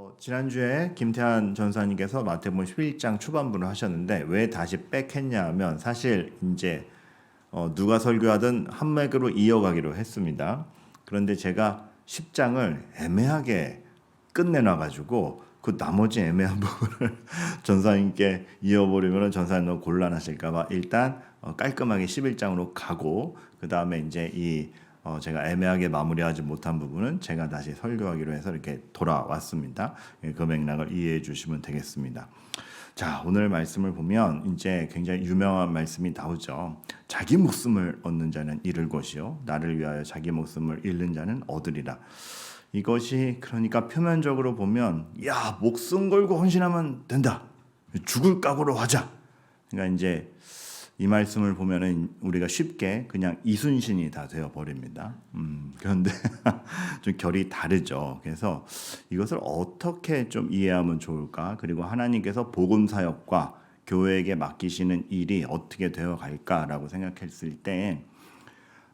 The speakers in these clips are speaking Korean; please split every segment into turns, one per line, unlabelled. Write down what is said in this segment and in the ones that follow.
어, 지난주에 김태한 전사님께서 마태복음 11장 초반부를 하셨는데 왜 다시 빽했냐 하면 사실 이제 어, 누가 설교하든 한 맥으로 이어가기로 했습니다. 그런데 제가 10장을 애매하게 끝내놔 가지고 그 나머지 애매한 부분을 전사님께 이어버리면 전사님 너무 곤란하실까봐 일단 어, 깔끔하게 11장으로 가고 그 다음에 이제 이 어, 제가 애매하게 마무리하지 못한 부분은 제가 다시 설교하기로 해서 이렇게 돌아왔습니다. 예, 그 맥락을 이해해 주시면 되겠습니다. 자, 오늘 말씀을 보면 이제 굉장히 유명한 말씀이 나오죠. 자기 목숨을 얻는 자는 잃을 것이요 나를 위하여 자기 목숨을 잃는 자는 얻으리라. 이것이 그러니까 표면적으로 보면 야, 목숨 걸고 헌신하면 된다. 죽을 각오로 하자. 그러니까 이제 이 말씀을 보면은 우리가 쉽게 그냥 이순신이 다 되어 버립니다. 음, 그런데 좀 결이 다르죠. 그래서 이것을 어떻게 좀 이해하면 좋을까? 그리고 하나님께서 복음 사역과 교회에게 맡기시는 일이 어떻게 되어 갈까라고 생각했을 때,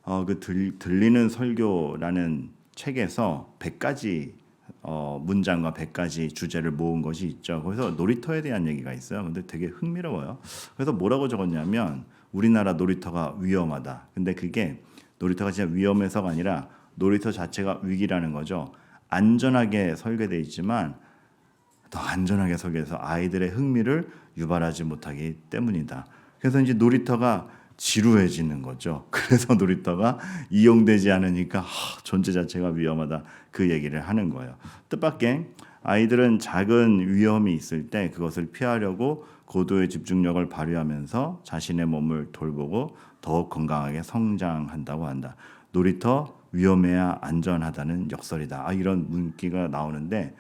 어, 그 들, 들리는 설교라는 책에서 100가지 어, 문장과 100가지 주제를 모은 것이 있죠. 거기서 놀이터에 대한 얘기가 있어요. 근데 되게 흥미로워요. 그래서 뭐라고 적었냐면 우리나라 놀이터가 위험하다. 근데 그게 놀이터가 진짜 위험해서가 아니라 놀이터 자체가 위기라는 거죠. 안전하게 설계되어 있지만 더 안전하게 설계해서 아이들의 흥미를 유발하지 못하기 때문이다. 그래서 이제 놀이터가 지루해지는 거죠. 그래서 놀이터가 이용되지 않으니까 하, 존재 자체가 위험하다 그 얘기를 하는 거예요. 뜻밖의 아이들은 작은 위험이 있을 때 그것을 피하려고 고도의 집중력을 발휘하면서 자신의 몸을 돌보고 더욱 건강하게 성장한다고 한다. 놀이터 위험해야 안전하다는 역설이다. 아, 이런 문기가 나오는데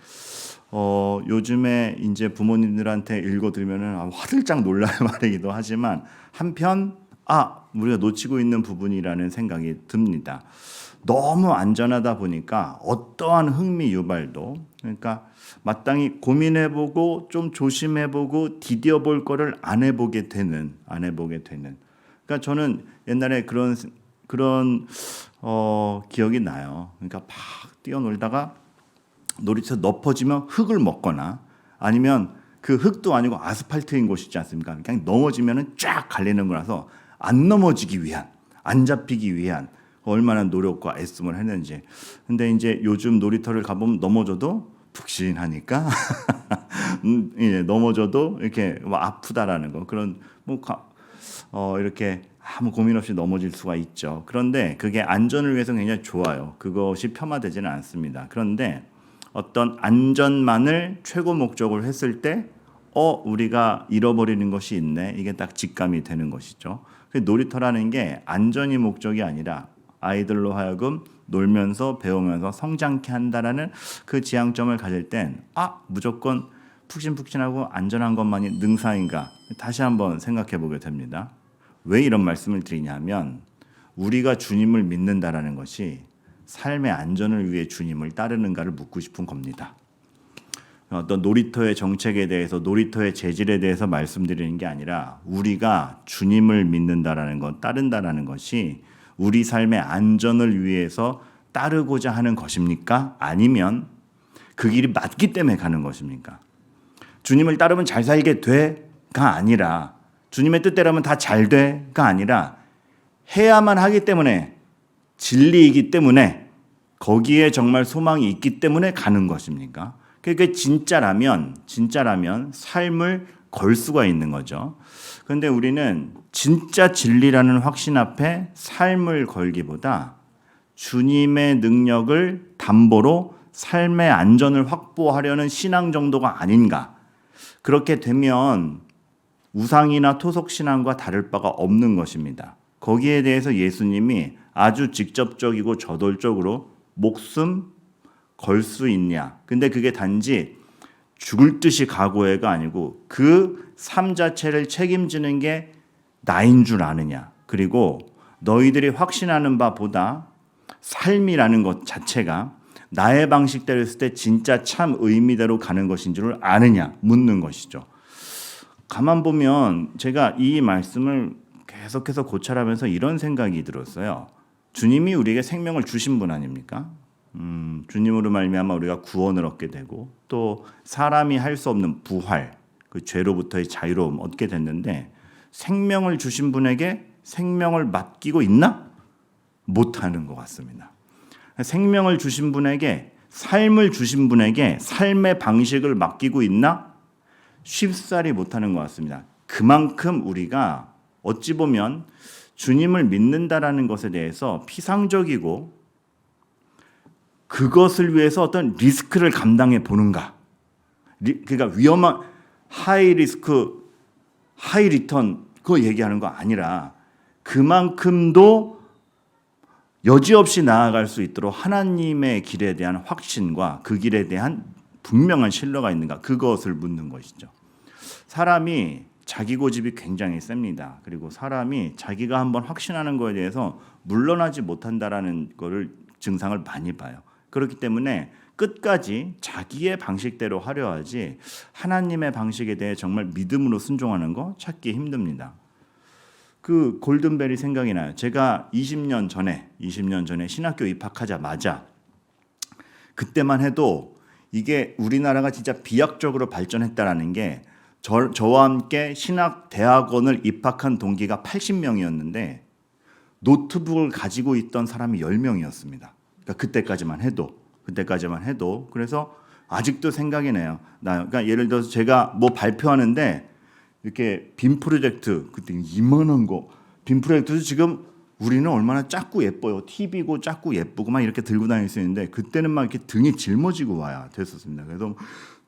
어, 요즘에 이제 부모님들한테 읽어 드리면은 아, 화들짝 놀랄 말이기도 하지만 한편 아, 우리가 놓치고 있는 부분이라는 생각이 듭니다. 너무 안전하다 보니까 어떠한 흥미 유발도 그러니까 마땅히 고민해보고 좀 조심해보고 디뎌볼 거를 안 해보게 되는 안 해보게 되는 그러니까 저는 옛날에 그런 그런 어, 기억이 나요. 그러니까 막 뛰어놀다가 놀이터 넘어지면 흙을 먹거나 아니면 그 흙도 아니고 아스팔트인 곳 있지 않습니까? 그냥 넘어지면은 쫙 갈리는 거라서 안 넘어지기 위한 안 잡히기 위한 얼마나 노력과 애씀을 했는지. 근데 이제 요즘 놀이터를 가보면 넘어져도 푹신하니까 음, 예, 넘어져도 이렇게 뭐 아프다라는 거 그런 뭐 가, 어, 이렇게 아무 고민 없이 넘어질 수가 있죠. 그런데 그게 안전을 위해서 굉장히 좋아요. 그것이 폄하되지는 않습니다. 그런데 어떤 안전만을 최고 목적으로 했을 때, 어, 우리가 잃어버리는 것이 있네. 이게 딱 직감이 되는 것이죠. 그 놀이터라는 게 안전이 목적이 아니라 아이들로 하여금 놀면서 배우면서 성장케 한다라는 그 지향점을 가질 땐, 아, 무조건 푹신푹신하고 안전한 것만이 능사인가? 다시 한번 생각해 보게 됩니다. 왜 이런 말씀을 드리냐면 우리가 주님을 믿는다라는 것이 삶의 안전을 위해 주님을 따르는가를 묻고 싶은 겁니다. 어떤 놀이터의 정책에 대해서 놀이터의 재질에 대해서 말씀드리는 게 아니라 우리가 주님을 믿는다라는 것, 따른다라는 것이 우리 삶의 안전을 위해서 따르고자 하는 것입니까? 아니면 그 길이 맞기 때문에 가는 것입니까? 주님을 따르면 잘 살게 돼가 아니라 주님의 뜻대로면 다 잘 돼가 아니라 해야만 하기 때문에 진리이기 때문에 거기에 정말 소망이 있기 때문에 가는 것입니까? 그게 진짜라면 진짜라면 삶을 걸 수가 있는 거죠. 그런데 우리는 진짜 진리라는 확신 앞에 삶을 걸기보다 주님의 능력을 담보로 삶의 안전을 확보하려는 신앙 정도가 아닌가. 그렇게 되면 우상이나 토속 신앙과 다를 바가 없는 것입니다. 거기에 대해서 예수님이 아주 직접적이고 저돌적으로 목숨 걸 수 있냐. 근데 그게 단지 죽을 듯이 각오해가 아니고 그 삶 자체를 책임지는 게 나인 줄 아느냐. 그리고 너희들이 확신하는 바보다 삶이라는 것 자체가 나의 방식대로 했을 때 진짜 참 의미대로 가는 것인 줄 아느냐 묻는 것이죠. 가만 보면 제가 이 말씀을 계속해서 고찰하면서 이런 생각이 들었어요. 주님이 우리에게 생명을 주신 분 아닙니까? 음, 주님으로 말미암아 우리가 구원을 얻게 되고 또 사람이 할 수 없는 부활, 그 죄로부터의 자유로움 얻게 됐는데 생명을 주신 분에게 생명을 맡기고 있나? 못하는 것 같습니다. 생명을 주신 분에게 삶을 주신 분에게 삶의 방식을 맡기고 있나? 쉽사리 못하는 것 같습니다. 그만큼 우리가 어찌 보면 주님을 믿는다라는 것에 대해서 피상적이고 그것을 위해서 어떤 리스크를 감당해 보는가? 리, 그러니까 위험한 하이 리스크, 하이 리턴 그거 얘기하는 거 아니라 그만큼도 여지없이 나아갈 수 있도록 하나님의 길에 대한 확신과 그 길에 대한 분명한 신뢰가 있는가 그것을 묻는 것이죠. 사람이 자기 고집이 굉장히 셉니다. 그리고 사람이 자기가 한번 확신하는 거에 대해서 물러나지 못한다라는 거를 증상을 많이 봐요. 그렇기 때문에 끝까지 자기의 방식대로 하려 하지 하나님의 방식에 대해 정말 믿음으로 순종하는 거 찾기 힘듭니다. 그 골든벨이 생각이 나요. 제가 20년 전에 20년 전에 신학교 입학하자마자 그때만 해도 이게 우리나라가 진짜 비약적으로 발전했다라는 게 저, 저와 함께 신학 대학원을 입학한 동기가 80명이었는데 노트북을 가지고 있던 사람이 10명이었습니다. 그러니까 그때까지만 해도 그때까지만 해도 그래서 아직도 생각이 나요. 나요. 그러니까 예를 들어서 제가 뭐 발표하는데 이렇게 빔 프로젝트 그때 이만한 거 빔 프로젝트도 지금 우리는 얼마나 작고 예뻐요. TV고 작고 예쁘고 막 이렇게 들고 다닐 수 있는데 그때는 막 이렇게 등이 짊어지고 와야 됐었습니다. 그래서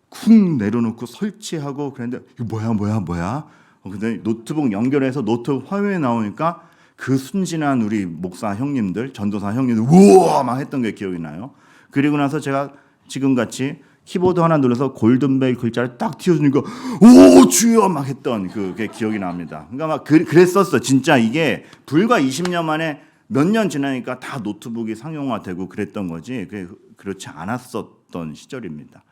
쿵 내려놓고 설치하고 그랬는데 이거 뭐야 뭐야 뭐야. 어, 근데 노트북 연결해서 노트북 화면에 나오니까 그 순진한 우리 목사 형님들, 전도사 형님들 우와 막 했던 게 기억이 나요. 그리고 나서 제가 지금 같이 키보드 하나 눌러서 골든벨 글자를 딱 띄워주니까 오 주여 막 했던 그게 기억이 납니다. 그러니까 막 그, 그랬었어. 진짜 이게 불과 20년 만에 몇 년 지나니까 다 노트북이 상용화되고 그랬던 거지. 그 그렇지 않았었던 시절입니다.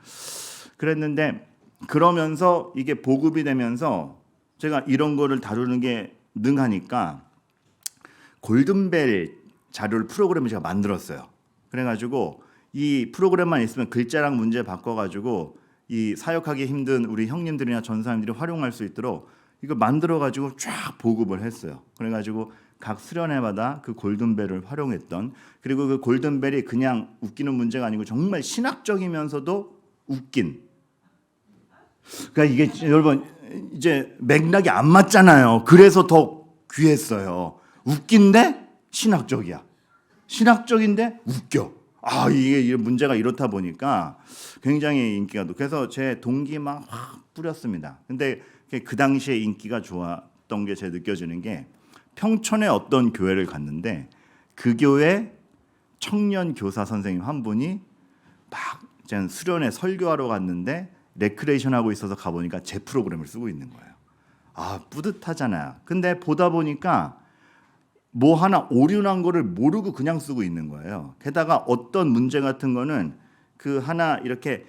그랬는데 그러면서 이게 보급이 되면서 제가 이런 거를 다루는 게 능하니까 골든벨 자료를 프로그램을 제가 만들었어요. 그래가지고 이 프로그램만 있으면 글자랑 문제 바꿔가지고 이 사역하기 힘든 우리 형님들이나 전사님들이 활용할 수 있도록 이거 만들어가지고 쫙 보급을 했어요. 그래가지고 각 수련회마다 그 골든벨을 활용했던 그리고 그 골든벨이 그냥 웃기는 문제가 아니고 정말 신학적이면서도 웃긴. 그러니까 이게 여러분 이제 맥락이 안 맞잖아요. 그래서 더 귀했어요. 웃긴데 신학적이야. 신학적인데 웃겨. 아 이게 문제가 이렇다 보니까 굉장히 인기가 높. 그래서 제 동기 막 확 뿌렸습니다. 근데 그 당시에 인기가 좋았던 게 제 느껴지는 게 평촌에 어떤 교회를 갔는데 그 교회 청년 교사 선생님 한 분이 막 수련회 설교하러 갔는데 레크레이션 하고 있어서 가보니까 제 프로그램을 쓰고 있는 거예요. 아 뿌듯하잖아요. 근데 보다 보니까 뭐 하나 오류난 거를 모르고 그냥 쓰고 있는 거예요. 게다가 어떤 문제 같은 거는 그 하나 이렇게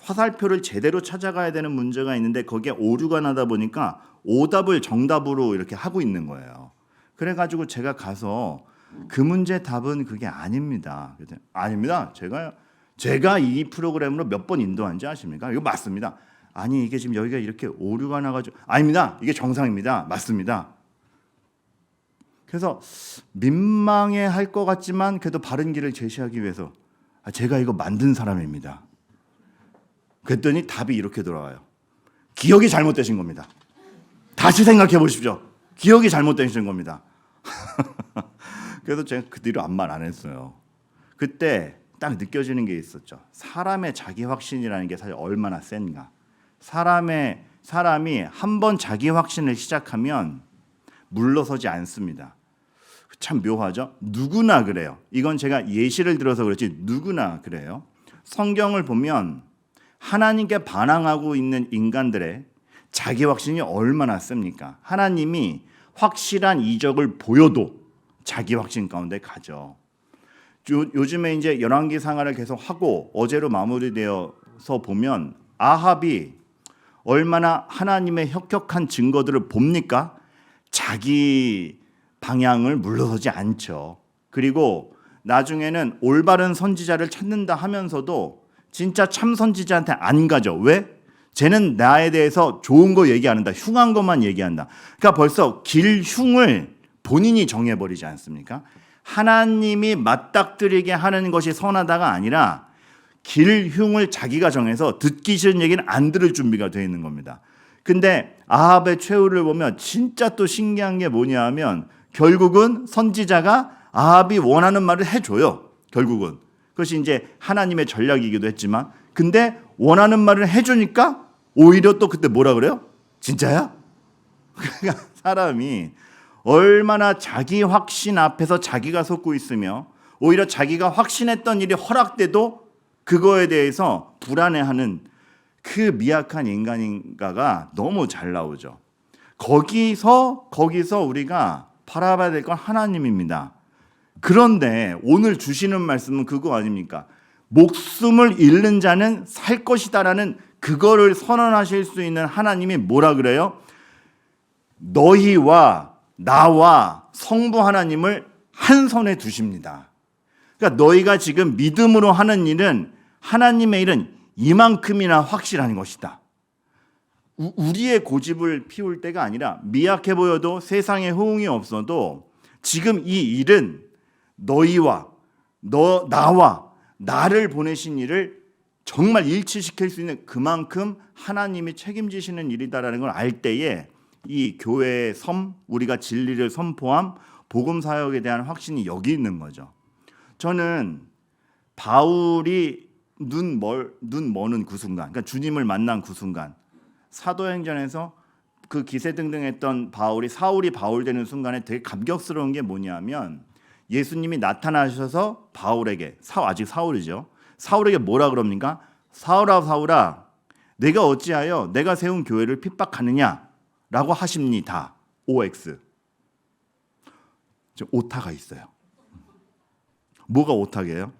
화살표를 제대로 찾아가야 되는 문제가 있는데 거기에 오류가 나다 보니까 오답을 정답으로 이렇게 하고 있는 거예요. 그래가지고 제가 가서 그 문제 답은 그게 아닙니다. 아닙니다. 제가 제가 이 프로그램으로 몇 번 인도한지 아십니까? 이거 맞습니다. 아니 이게 지금 여기가 이렇게 오류가 나가지고 아닙니다. 이게 정상입니다. 맞습니다. 그래서 민망해 할 것 같지만 그래도 바른 길을 제시하기 위해서 아, 제가 이거 만든 사람입니다. 그랬더니 답이 이렇게 돌아와요. 기억이 잘못되신 겁니다. 다시 생각해 보십시오. 기억이 잘못되신 겁니다. 그래서 제가 그 뒤로 아무 말 안 했어요. 그때 딱 느껴지는 게 있었죠. 사람의 자기 확신이라는 게 사실 얼마나 센가. 사람의 사람이 한 번 자기 확신을 시작하면 물러서지 않습니다. 참 묘하죠. 누구나 그래요. 이건 제가 예시를 들어서 그렇지 누구나 그래요. 성경을 보면 하나님께 반항하고 있는 인간들의 자기 확신이 얼마나 셉니까? 하나님이 확실한 이적을 보여도 자기 확신 가운데 가죠. 요, 즘에 이제 열왕기 상하를 계속 하고 어제로 마무리되어서 보면 아합이 얼마나 하나님의 혁혁한 증거들을 봅니까? 자기 방향을 물러서지 않죠. 그리고 나중에는 올바른 선지자를 찾는다 하면서도 진짜 참 선지자한테 안 가죠. 왜? 쟤는 나에 대해서 좋은 거 얘기 안 한다. 흉한 것만 얘기한다. 그러니까 벌써 길 흉을 본인이 정해버리지 않습니까? 하나님이 맞닥뜨리게 하는 것이 선하다가 아니라 길 흉을 자기가 정해서 듣기 싫은 얘기는 안 들을 준비가 되어 있는 겁니다. 근데 아합의 최후를 보면 진짜 또 신기한 게 뭐냐 하면 결국은 선지자가 아합이 원하는 말을 해줘요. 결국은. 그것이 이제 하나님의 전략이기도 했지만 근데 원하는 말을 해주니까 오히려 또 그때 뭐라 그래요? 진짜야? 그러니까 사람이 얼마나 자기 확신 앞에서 자기가 속고 있으며 오히려 자기가 확신했던 일이 허락돼도 그거에 대해서 불안해하는 그 미약한 인간인가가 너무 잘 나오죠. 거기서 거기서 우리가 바라봐야 될 건 하나님입니다. 그런데 오늘 주시는 말씀은 그거 아닙니까? 목숨을 잃는 자는 살 것이다라는 그거를 선언하실 수 있는 하나님이 뭐라 그래요? 너희와 나와 성부 하나님을 한 손에 두십니다. 그러니까 너희가 지금 믿음으로 하는 일은 하나님의 일은 이만큼이나 확실한 것이다. 우- 우리의 고집을 피울 때가 아니라 미약해 보여도 세상에 호응이 없어도 지금 이 일은 너희와 너 나와 나를 보내신 일을 정말 일치시킬 수 있는 그만큼 하나님이 책임지시는 일이다라는 걸 알 때에 이 교회의 섬 우리가 진리를 선포함 복음 사역에 대한 확신이 여기 있는 거죠. 저는 바울이 눈멀눈 머는 그 순간, 그러니까 주님을 만난 그 순간, 사도행전에서 그 기세 등등했던 바울이 사울이 바울 되는 순간에 되게 감격스러운 게 뭐냐면 예수님이 나타나셔서 바울에게 사 아직 사울이죠. 사울에게 뭐라 그럽니까? 사울아 사울아 내가 어찌하여 내가 세운 교회를 핍박하느냐라고 하십니다. OX. 저 오타가 있어요. 뭐가 오타게요?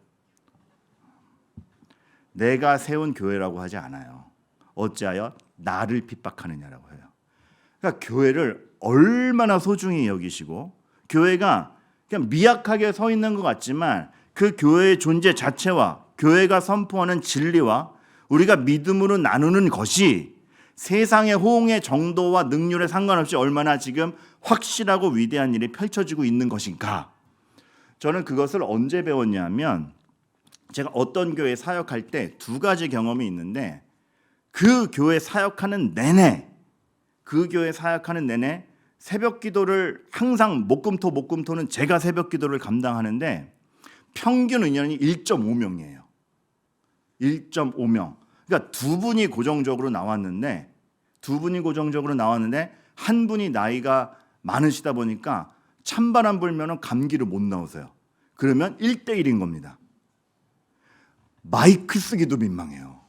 내가 세운 교회라고 하지 않아요. 어찌하여 나를 핍박하느냐라고 해요. 그러니까 교회를 얼마나 소중히 여기시고 교회가 그냥 미약하게 서 있는 것 같지만 그 교회의 존재 자체와 교회가 선포하는 진리와 우리가 믿음으로 나누는 것이 세상의 호응의 정도와 능률에 상관없이 얼마나 지금 확실하고 위대한 일이 펼쳐지고 있는 것인가. 저는 그것을 언제 배웠냐면 제가 어떤 교회 사역할 때 두 가지 경험이 있는데 그 교회 사역하는 내내 그 교회 사역하는 내내 새벽 기도를 항상 목금토 목금토는 제가 새벽 기도를 감당하는데 평균 의견이 1.5명이에요. 1.5명. 그러니까 두 분이 고정적으로 나왔는데 두 분이 고정적으로 나왔는데 한 분이 나이가 많으시다 보니까 찬바람 불면은 감기를 못 나오세요. 그러면 1대1인 겁니다. 마이크 쓰기도 민망해요.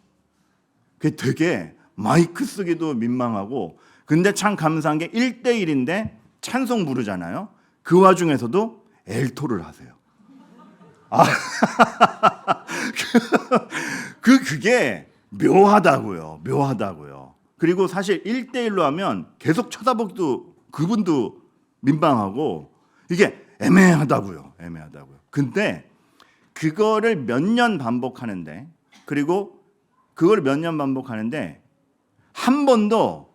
그게 되게 마이크 쓰기도 민망하고 근데 참 감사한 게 1대1인데 찬송 부르잖아요. 그 와중에서도 엘토를 하세요. 아. 그 그게 묘하다고요. 묘하다고요. 그리고 사실 1대1로 하면 계속 쳐다보기도 그분도 민망하고 이게 애매하다고요. 애매하다고요. 근데 그거를 몇 년 반복하는데 그리고 그걸 몇 년 반복하는데 한 번도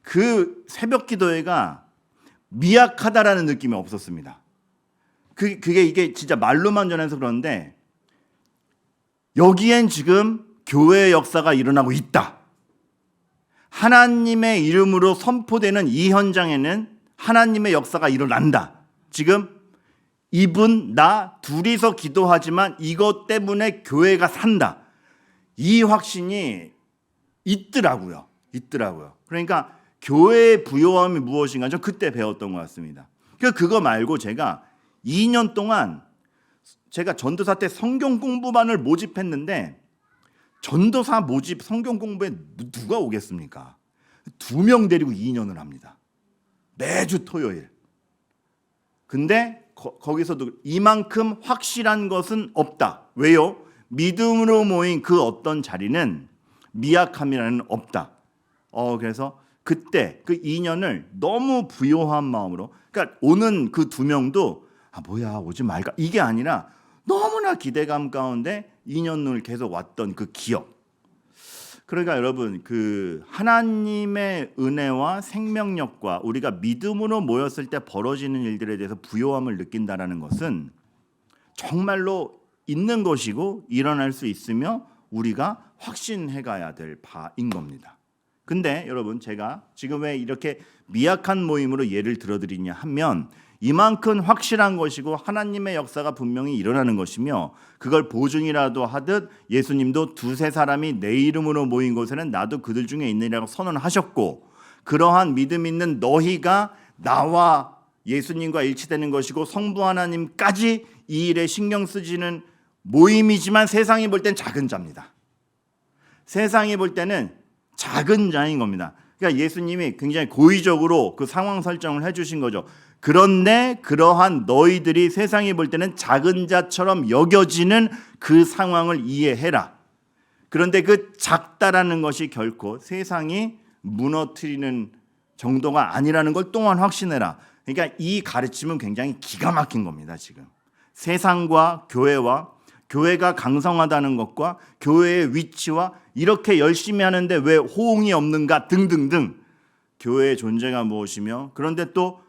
그 새벽 기도회가 미약하다라는 느낌이 없었습니다. 그, 그게 이게 진짜 말로만 전해서 그런데 여기엔 지금 교회의 역사가 일어나고 있다. 하나님의 이름으로 선포되는 이 현장에는 하나님의 역사가 일어난다. 지금 이분 나 둘이서 기도하지만 이것 때문에 교회가 산다. 이 확신이 있더라고요. 있더라고요. 그러니까 교회의 부요함이 무엇인가 저 그때 배웠던 것 같습니다. 그 그거 말고 제가 2년 동안 제가 전도사 때 성경 공부반을 모집했는데 전도사 모집 성경 공부에 누가 오겠습니까? 두 명 데리고 2년을 합니다. 매주 토요일. 근데 거, 거기서도 이만큼 확실한 것은 없다. 왜요? 믿음으로 모인 그 어떤 자리는 미약함이라는 없다. 어 그래서 그때 그 2년을 너무 부요한 마음으로 그러니까 오는 그 두 명도 아 뭐야 오지 말까 이게 아니라 너무나 기대감 가운데 2년을 계속 왔던 그 기억. 그러니까 여러분 그 하나님의 은혜와 생명력과 우리가 믿음으로 모였을 때 벌어지는 일들에 대해서 부요함을 느낀다라는 것은 정말로 있는 것이고 일어날 수 있으며 우리가 확신해 가야 될 바인 겁니다. 근데 여러분 제가 지금 왜 이렇게 미약한 모임으로 예를 들어 드리냐 하면 이만큼 확실한 것이고 하나님의 역사가 분명히 일어나는 것이며 그걸 보증이라도 하듯 예수님도 두세 사람이 내 이름으로 모인 곳에는 나도 그들 중에 있느니라고 선언하셨고 그러한 믿음 있는 너희가 나와 예수님과 일치되는 것이고 성부 하나님까지 이 일에 신경 쓰지는 모임이지만 세상이 볼 땐 작은 자입니다. 세상이 볼 때는 작은 자인 겁니다. 그러니까 예수님이 굉장히 고의적으로 그 상황 설정을 해주신 거죠. 그런데 그러한 너희들이 세상이 볼 때는 작은 자처럼 여겨지는 그 상황을 이해해라. 그런데 그 작다라는 것이 결코 세상이 무너뜨리는 정도가 아니라는 걸 또한 확신해라. 그러니까 이 가르침은 굉장히 기가 막힌 겁니다, 지금. 세상과 교회와 교회가 강성하다는 것과 교회의 위치와 이렇게 열심히 하는데 왜 호응이 없는가 등등등 교회의 존재가 무엇이며 그런데 또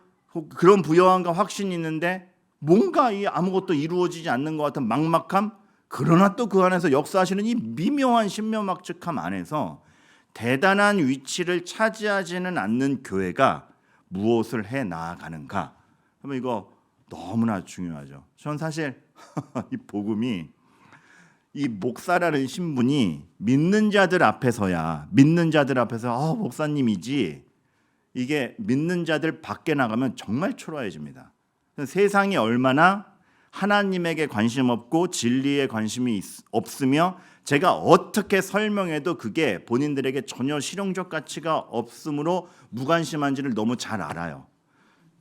그런 부여함과 확신이 있는데 뭔가 이 아무것도 이루어지지 않는 것 같은 막막함? 그러나 또 그 안에서 역사하시는 이 미묘한 신묘막측함 안에서 대단한 위치를 차지하지는 않는 교회가 무엇을 해 나아가는가? 그러면 이거 너무나 중요하죠. 전 사실 이 복음이 이 목사라는 신분이 믿는 자들 앞에서야 믿는 자들 앞에서 아 목사님이지 이게 믿는 자들 밖에 나가면 정말 초라해집니다. 세상이 얼마나 하나님에게 관심 없고 진리에 관심이 있, 없으며 제가 어떻게 설명해도 그게 본인들에게 전혀 실용적 가치가 없으므로 무관심한지를 너무 잘 알아요.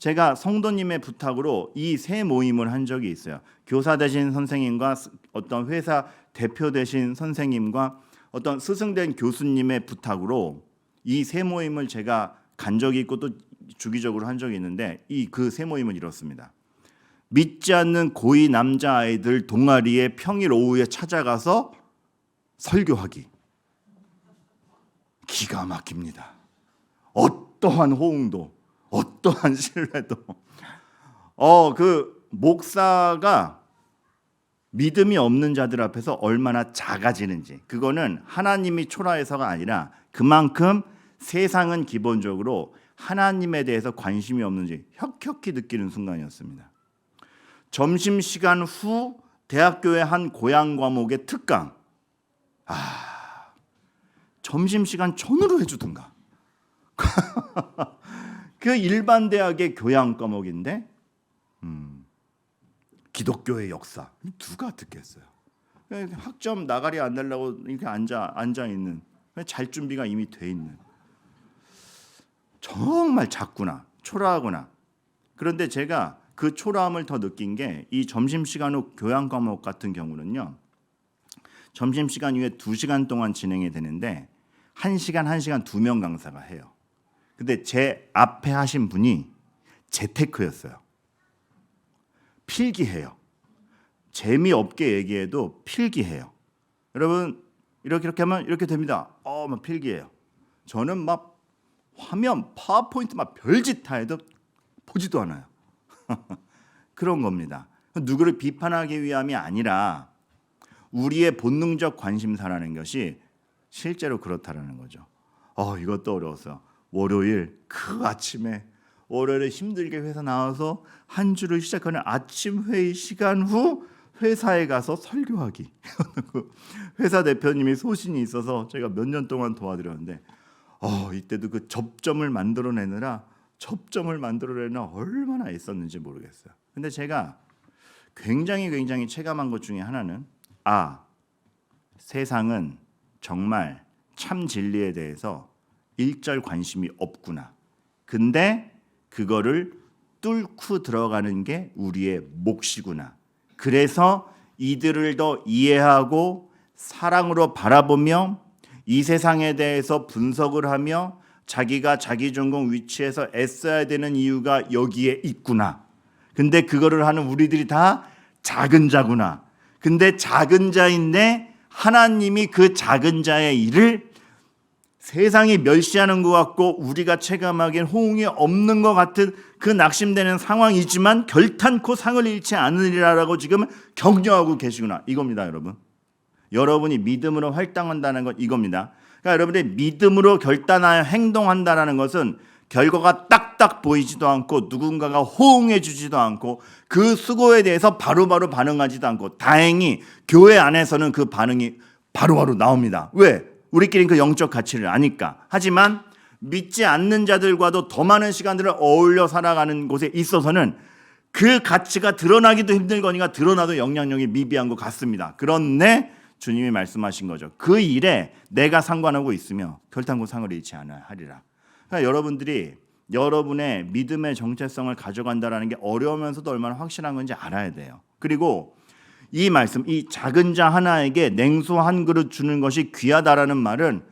제가 성도님의 부탁으로 이 세 모임을 한 적이 있어요. 교사 되신 선생님과 어떤 회사 대표 되신 선생님과 어떤 스승된 교수님의 부탁으로 이 세 모임을 제가 간 적이 있고 또 주기적으로 한 적이 있는데 이 그 세 모임은 이렇습니다. 믿지 않는 고이 남자 아이들 동아리에 평일 오후에 찾아가서 설교하기. 기가 막힙니다. 어떠한 호응도 어떠한 신뢰도 어 그 목사가 믿음이 없는 자들 앞에서 얼마나 작아지는지 그거는 하나님이 초라해서가 아니라 그만큼 세상은 기본적으로 하나님에 대해서 관심이 없는지 혁혁히 느끼는 순간이었습니다. 점심 시간 후 대학교의 한 고향 과목의 특강. 아, 점심 시간 전으로 해주든가. 그 일반 대학의 교양 과목인데, 음, 기독교의 역사 누가 듣겠어요? 학점 나가리 안 내려고 이렇게 앉아 앉아 있는 잘 준비가 이미 돼 있는 정말 작구나 초라하구나. 그런데 제가 그 초라함을 더 느낀 게 이 점심 시간 후 교양 과목 같은 경우는요. 점심 시간 이후에 두 시간 동안 진행이 되는데 한 시간 한 시간 두 명 강사가 해요. 근데 제 앞에 하신 분이 재테크였어요. 필기해요. 재미없게 얘기해도 필기해요. 여러분 이렇게 이렇게 하면 이렇게 됩니다. 어, 막 필기해요. 저는 막 화면 파워포인트 막 별짓 다 해도 보지도 않아요. 그런 겁니다. 누구를 비판하기 위함이 아니라 우리의 본능적 관심사라는 것이 실제로 그렇다라는 거죠. 어, 이것도 어려웠어. 월요일 그 아침에 월요일에 힘들게 회사 나와서 한 주를 시작하는 아침 회의 시간 후 회사에 가서 설교하기. 회사 대표님이 소신이 있어서 제가 몇 년 동안 도와드렸는데 어, 이때도 그 접점을 만들어내느라 접점을 만들어내느라 얼마나 애썼는지 모르겠어요. 근데 제가 굉장히 굉장히 체감한 것 중에 하나는 아 세상은 정말 참 진리에 대해서 일절 관심이 없구나. 근데 그거를 뚫고 들어가는 게 우리의 몫이구나. 그래서 이들을 더 이해하고 사랑으로 바라보며 이 세상에 대해서 분석을 하며 자기가 자기 전공 위치에서 애써야 되는 이유가 여기에 있구나. 근데 그거를 하는 우리들이 다 작은 자구나. 근데 작은 자인데 하나님이 그 작은 자의 일을 세상이 멸시하는 것 같고 우리가 체감하기엔 호응이 없는 것 같은 그 낙심되는 상황이지만 결탄코 상을 잃지 않으리라라고 지금 격려하고 계시구나. 이겁니다 여러분. 여러분이 믿음으로 활당한다는 건 이겁니다. 그러니까 여러분들이 믿음으로 결단하여 행동한다는 것은 결과가 딱딱 보이지도 않고 누군가가 호응해 주지도 않고 그 수고에 대해서 바로바로 반응하지도 않고 다행히 교회 안에서는 그 반응이 바로바로 나옵니다. 왜? 우리끼리 그 영적 가치를 아니까. 하지만 믿지 않는 자들과도 더 많은 시간들을 어울려 살아가는 곳에 있어서는 그 가치가 드러나기도 힘들 거니와 드러나도 영향력이 미비한 것 같습니다. 그런데 주님이 말씀하신 거죠. 그 일에 내가 상관하고 있으며 결단코 상을 잃지 않아야 하리라. 그러니까 여러분들이 여러분의 믿음의 정체성을 가져간다라는 게 어려우면서도 얼마나 확실한 건지 알아야 돼요. 그리고 이 말씀, 이 작은 자 하나에게 냉수 한 그릇 주는 것이 귀하다라는 말은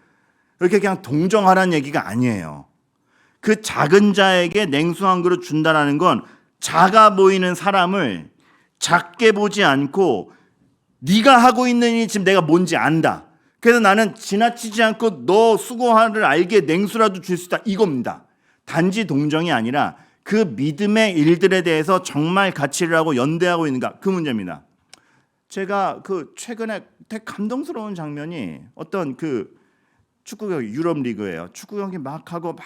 이렇게 그냥 동정하라는 얘기가 아니에요. 그 작은 자에게 냉수 한 그릇 준다라는 건 작아 보이는 사람을 작게 보지 않고 네가 하고 있는 일이 지금 내가 뭔지 안다. 그래서 나는 지나치지 않고 너 수고하를 알게 냉수라도 줄 수 있다. 이겁니다. 단지 동정이 아니라 그 믿음의 일들에 대해서 정말 가치를 하고 연대하고 있는가 그 문제입니다. 제가 그 최근에 되게 감동스러운 장면이 어떤 그 축구 경기 유럽 리그예요. 축구 경기 막 하고 막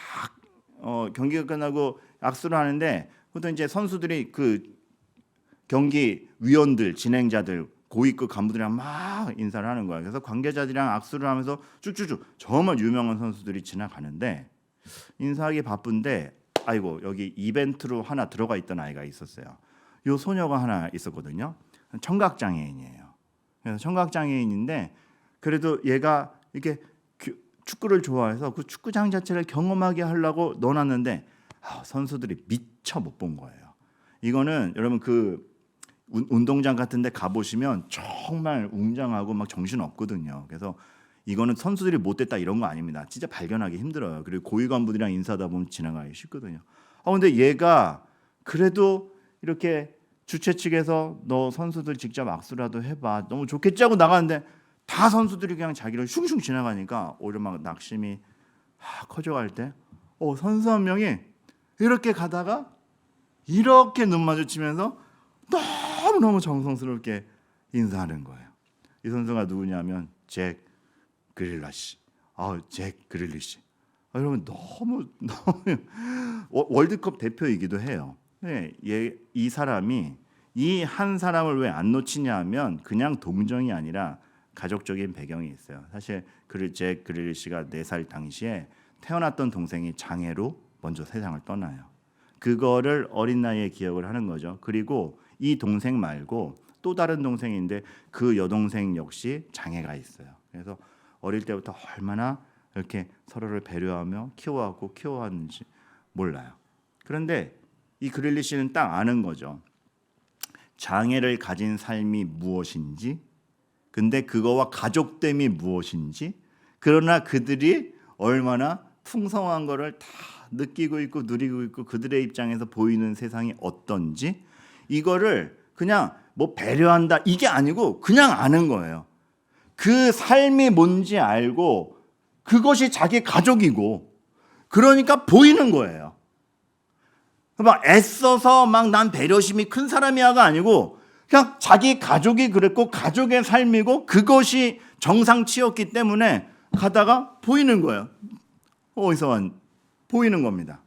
어, 경기가 끝나고 악수를 하는데 보통 이제 선수들이 그 경기 위원들 진행자들 고위급 간부들이랑 막 인사를 하는 거예요. 그래서 관계자들이랑 악수를 하면서 쭉쭉쭉 정말 유명한 선수들이 지나가는데 인사하기 바쁜데 아이고 여기 이벤트로 하나 들어가 있던 아이가 있었어요. 요 소녀가 하나 있었거든요. 청각 장애인이에요. 그래서 청각 장애인인데 그래도 얘가 이렇게 그 축구를 좋아해서 그 축구장 자체를 경험하게 하려고 넣어놨는데 아, 선수들이 미처 못본 거예요. 이거는 여러분 그 운- 운동장 같은데 가 보시면 정말 웅장하고 막 정신 없거든요. 그래서 이거는 선수들이 못됐다 이런 거 아닙니다. 진짜 발견하기 힘들어요. 그리고 고위 간부들이랑 인사하다 보면 지나가기 쉽거든요. 아 근데 얘가 그래도 이렇게 주최 측에서 너 선수들 직접 악수라도 해봐 너무 좋겠지 하고 나가는데 다 선수들이 그냥 자기를 슝슝 지나가니까 오히려 막 낙심이 하, 커져갈 때 어, 선수 한 명이 이렇게 가다가 이렇게 눈 마주치면서 너무 너무 정성스럽게 인사하는 거예요. 이 선수가 누구냐면 잭 그릴라 씨. 아, 잭 그릴리 씨. 아, 여러분 너무 너무 워- 월드컵 대표이기도 해요. 네, 얘, 이 사람이 이 한 사람을 왜 안 놓치냐면 그냥 동정이 아니라 가족적인 배경이 있어요. 사실 그릴 잭 그릴리 씨가 네살 당시에 태어났던 동생이 장애로 먼저 세상을 떠나요. 그거를 어린 나이에 기억을 하는 거죠. 그리고 이 동생 말고 또 다른 동생인데 그 여동생 역시 장애가 있어요. 그래서 어릴 때부터 얼마나 이렇게 서로를 배려하며 키워왔고 키워왔는지 몰라요. 그런데 이 그릴리 씨는 딱 아는 거죠. 장애를 가진 삶이 무엇인지, 근데 그거와 가족됨이 무엇인지, 그러나 그들이 얼마나 풍성한 거를 다 느끼고 있고 누리고 있고 그들의 입장에서 보이는 세상이 어떤지 이거를 그냥 뭐 배려한다 이게 아니고 그냥 아는 거예요. 그 삶이 뭔지 알고 그것이 자기 가족이고 그러니까 보이는 거예요. 막 애써서 막 난 배려심이 큰 사람이야가 아니고 그냥 자기 가족이 그랬고 가족의 삶이고 그것이 정상치였기 때문에 가다가 보이는 거예요. 어디서 온 보이는 겁니다.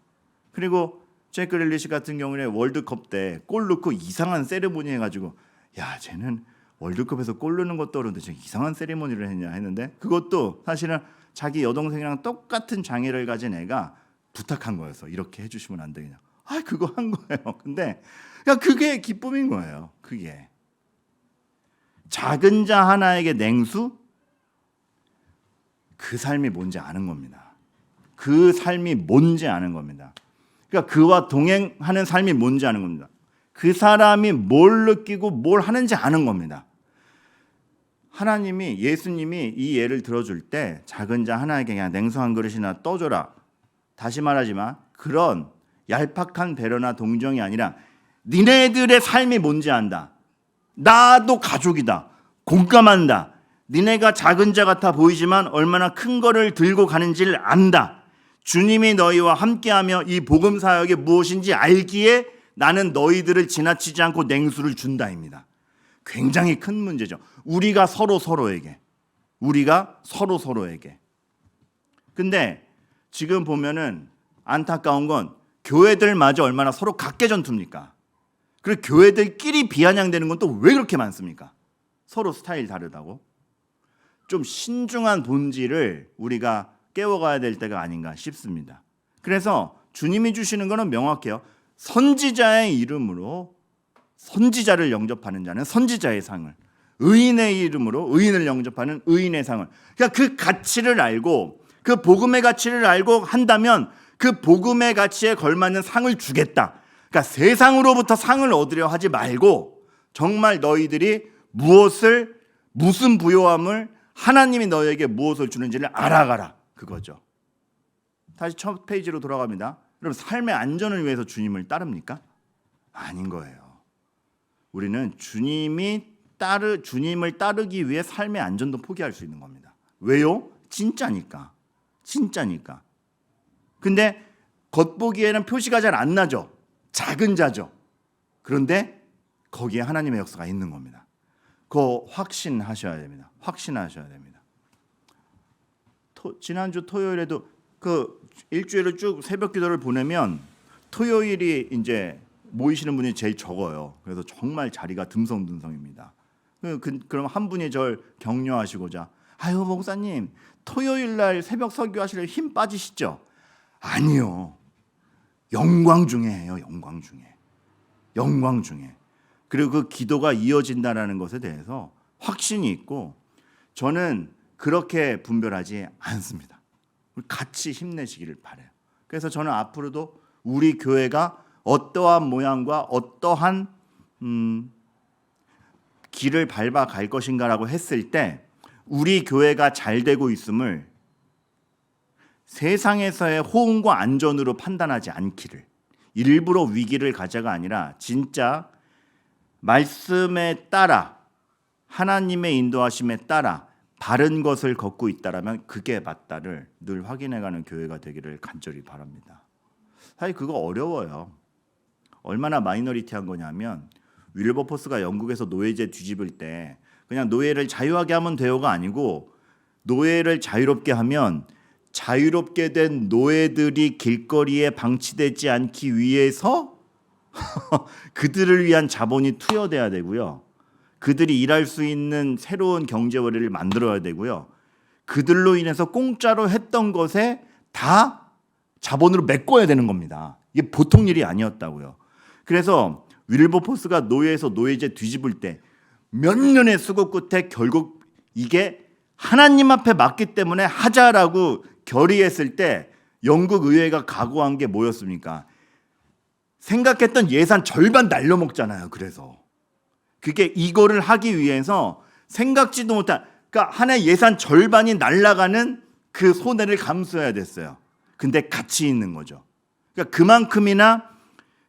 그리고 제크 릴리시 같은 경우는 월드컵 때 골 넣고 이상한 세레모니 해가지고 야 쟤는 월드컵에서 골 넣는 것도 어려운데 저 이상한 세레모니를 했냐 했는데 그것도 사실은 자기 여동생이랑 똑같은 장애를 가진 애가 부탁한 거였어 이렇게 해주시면 안 되냐 아 그거 한 거예요 근데 야 그게 기쁨인 거예요 그게 작은 자 하나에게 냉수 그 삶이 뭔지 아는 겁니다 그 삶이 뭔지 아는 겁니다 그러니까 그와 동행하는 삶이 뭔지 아는 겁니다. 그 사람이 뭘 느끼고 뭘 하는지 아는 겁니다. 하나님이 예수님이 이 예를 들어줄 때 작은 자 하나에게 그냥 냉수 한 그릇이나 떠줘라. 다시 말하지만 그런 얄팍한 배려나 동정이 아니라 니네들의 삶이 뭔지 안다. 나도 가족이다. 공감한다. 니네가 작은 자 같아 보이지만 얼마나 큰 거를 들고 가는지를 안다. 주님이 너희와 함께하며 이 복음 사역이 무엇인지 알기에 나는 너희들을 지나치지 않고 냉수를 준다입니다. 굉장히 큰 문제죠. 우리가 서로 서로에게 우리가 서로 서로에게. 근데 지금 보면은 안타까운 건 교회들마저 얼마나 서로 각계 전투입니까? 그리고 교회들끼리 비아냥되는 건 또 왜 그렇게 많습니까? 서로 스타일 다르다고. 좀 신중한 본질을 우리가 깨워가야 될 때가 아닌가 싶습니다. 그래서 주님이 주시는 것은 명확해요. 선지자의 이름으로 선지자를 영접하는 자는 선지자의 상을, 의인의 이름으로 의인을 영접하는 의인의 상을. 그러니까 그 가치를 알고 그 복음의 가치를 알고 한다면 그 복음의 가치에 걸맞는 상을 주겠다. 그러니까 세상으로부터 상을 얻으려 하지 말고 정말 너희들이 무엇을 무슨 부요함을 하나님이 너에게 무엇을 주는지를 알아가라 그거죠. 다시 첫 페이지로 돌아갑니다. 그럼 삶의 안전을 위해서 주님을 따릅니까? 아닌 거예요. 우리는 주님이 따르 주님을 따르기 위해 삶의 안전도 포기할 수 있는 겁니다. 왜요? 진짜니까. 진짜니까. 근데 겉보기에는 표시가 잘 안 나죠. 작은 자죠. 그런데 거기에 하나님의 역사가 있는 겁니다. 그거 확신하셔야 됩니다. 확신하셔야 됩니다. 토, 지난주 토요일에도 그 일주일을 쭉 새벽 기도를 보내면 토요일이 이제 모이시는 분이 제일 적어요. 그래서 정말 자리가 듬성듬성입니다. 그, 그, 그럼 한 분이 절 격려하시고자 아유 목사님 토요일 날 새벽 설교하시려 힘 빠지시죠? 아니요. 영광 중에 해요. 영광 중에. 영광 중에. 그리고 그 기도가 이어진다라는 것에 대해서 확신이 있고 저는 그렇게 분별하지 않습니다. 같이 힘내시기를 바래요. 그래서 저는 앞으로도 우리 교회가 어떠한 모양과 어떠한 음, 길을 밟아 갈 것인가라고 했을 때 우리 교회가 잘 되고 있음을 세상에서의 호응과 안전으로 판단하지 않기를 일부러 위기를 가져가 아니라 진짜 말씀에 따라 하나님의 인도하심에 따라 바른 것을 걷고 있다라면 그게 맞다를 늘 확인해가는 교회가 되기를 간절히 바랍니다. 사실 그거 어려워요. 얼마나 마이너리티한 거냐면 윌버포스가 영국에서 노예제 뒤집을 때 그냥 노예를 자유하게 하면 돼요가 아니고 노예를 자유롭게 하면 자유롭게 된 노예들이 길거리에 방치되지 않기 위해서 그들을 위한 자본이 투여돼야 되고요. 그들이 일할 수 있는 새로운 경제 원리를 만들어야 되고요. 그들로 인해서 공짜로 했던 것에 다 자본으로 메꿔야 되는 겁니다. 이게 보통 일이 아니었다고요. 그래서 윌버포스가 노예에서 노예제 뒤집을 때 몇 년의 수고 끝에 결국 이게 하나님 앞에 맞기 때문에 하자라고 결의했을 때 영국 의회가 각오한 게 뭐였습니까? 생각했던 예산 절반 날려먹잖아요. 그래서 그게 이거를 하기 위해서 생각지도 못한 그러니까 하나의 예산 절반이 날라가는 그 손해를 감수해야 됐어요. 근데 가치 있는 거죠. 그러니까 그만큼이나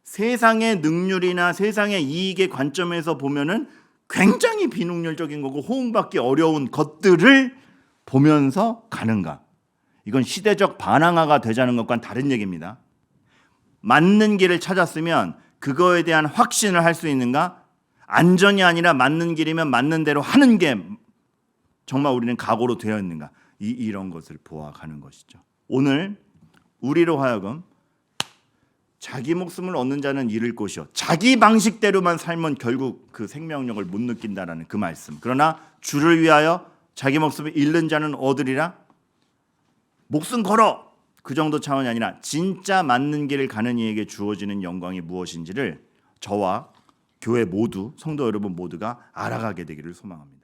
세상의 능률이나 세상의 이익의 관점에서 보면은 굉장히 비능률적인 거고 호응받기 어려운 것들을 보면서 가는가. 이건 시대적 반항아가 되자는 것과는 다른 얘기입니다. 맞는 길을 찾았으면 그거에 대한 확신을 할 수 있는가? 안전이 아니라 맞는 길이면 맞는 대로 하는 게 정말 우리는 각오로 되어 있는가? 이, 이런 것을 보아가는 것이죠. 오늘 우리로 하여금 자기 목숨을 얻는 자는 잃을 것이요 자기 방식대로만 살면 결국 그 생명력을 못 느낀다라는 그 말씀. 그러나 주를 위하여 자기 목숨을 잃는 자는 얻으리라. 목숨 걸어 그 정도 차원이 아니라 진짜 맞는 길을 가는 이에게 주어지는 영광이 무엇인지를 저와 교회 모두 성도 여러분 모두가 알아가게 되기를 소망합니다.